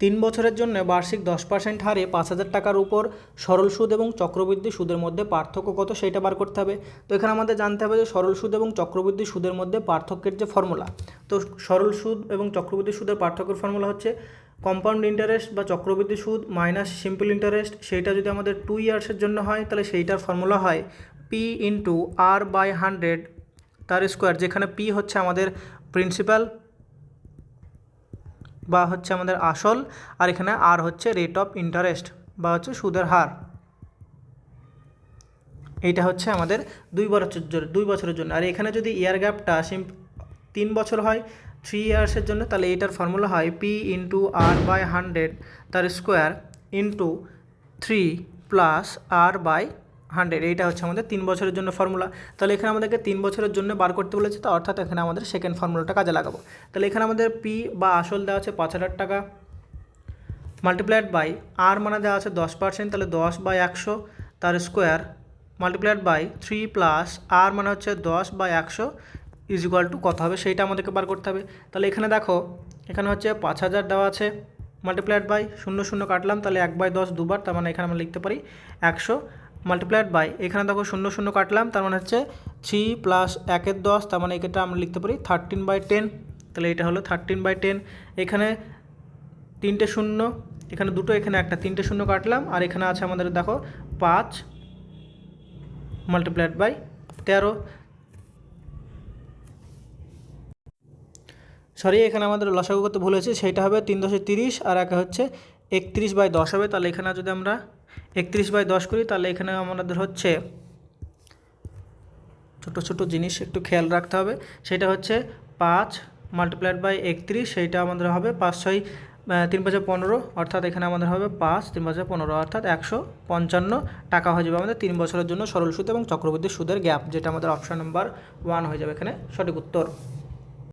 তিন বছরের জন্য বার্ষিক দশ পার্সেন্ট হারে পাঁচ হাজার টাকার উপর সরল সুদ এবং চক্রবৃদ্ধি সুদের মধ্যে পার্থক্য কত সেটা বার করতে হবে। তো এখানে আমাদের জানতে হবে যে সরল সুদ এবং চক্রবৃদ্ধি সুদের মধ্যে পার্থক্যের যে ফর্মুলা, তো সরল সুদ এবং চক্রবৃদ্ধি সুদের পার্থক্যের ফর্মুলা হচ্ছে কম্পাউন্ড ইন্টারেস্ট বা চক্রবৃদ্ধি সুদ মাইনাস সিম্পল ইন্টারেস্ট সেইটা যদি আমাদের টু ইয়ার্সের জন্য হয়, তাহলে সেইটার ফর্মুলা হয় P into R by hundred তার স্কোয়ার যেখানে পি হচ্ছে আমাদের প্রিন্সিপাল বা হচ্ছে আমাদের আসল, আর এখানে আর হচ্ছে রেট অফ ইন্টারেস্ট বা হচ্ছে সুদের হার। এইটা হচ্ছে আমাদের দুই জন্য দুই বছরের জন্য। আর এখানে যদি ইয়ার গ্যাপটা সিম তিন বছর হয় থ্রি ইয়ার্সের জন্য, তাহলে এইটার ফর্মুলা হয় P into R by hundred তার square into three plus R by hundred, এইটা হচ্ছে আমাদের তিন বছরের জন্য ফর্মুলা। তাহলে এখানে আমাদেরকে তিন বছরের জন্য বার করতে বলেছে, তো অর্থাৎ এখানে আমাদের সেকেন্ড ফর্মুলাটা কাজে লাগাবো। তাহলে এখানে আমাদের পি বা আসল দেওয়া আছে পাঁচ হাজার টাকা মাল্টিপ্লাইড বাই আর মানে দেওয়া আছে দশ পার্সেন্ট তাহলে দশ বাই একশো তার square multiplied by three plus R মানে হচ্ছে দশ বাই একশো ইজ ইকুয়াল টু কত হবে, সেইটা আমাদেরকে বার করতে হবে। তাহলে এখানে দেখো, এখানে হচ্ছে পাঁচ হাজার দেওয়া আছে মাল্টিপ্লাইড বাই শূন্য শূন্য কাটলাম, তাহলে এক বাই দশ দুবার, তার মানে এখানে আমরা লিখতে পারি একশো। মাল্টিপ্লাইড বাই এখানে দেখো শূন্য শূন্য কাটলাম, তার মানে হচ্ছে থ্রি প্লাস একের দশ, তার মানে এটা আমরা লিখতে পারি থার্টিন বাই টেন তাহলে এটা হলো থার্টিন বাই টেন এখানে তিনটে শূন্য, এখানে দুটো, এখানে একটা। তিনটে শূন্য কাটলাম, আর এখানে আছে আমাদের দেখো পাঁচ মাল্টিপ্লাইড বাই তেরো। সরি এখানে আমাদের লসাগু করতে ভুল হয়েছে, সেইটা হবে তিন দশে তিরিশ, আর একে হচ্ছে একত্রিশ বাই দশ হবে। তাহলে এখানে যদি আমরা একত্রিশ বাই দশ করি, তাহলে এখানে আমাদের হচ্ছে ছোটো ছোটো জিনিস একটু খেয়াল রাখতে হবে। সেটা হচ্ছে পাঁচ মাল্টিপ্লাইড বাই একত্রিশ, সেইটা আমাদের হবে পাঁচ ছয় তিন পাঁচে পনেরো, অর্থাৎ এখানে আমাদের হবে পাঁচ, তিন পাঁচে পনেরো, অর্থাৎ একশো পঞ্চান্ন টাকা হয়ে যাবে আমাদের তিন বছরের জন্য সরল সুদ এবং চক্রবৃদ্ধি সুদের গ্যাপ, যেটা আমাদের অপশন নাম্বার ওয়ান হয়ে যাবে এখানে সঠিক উত্তর।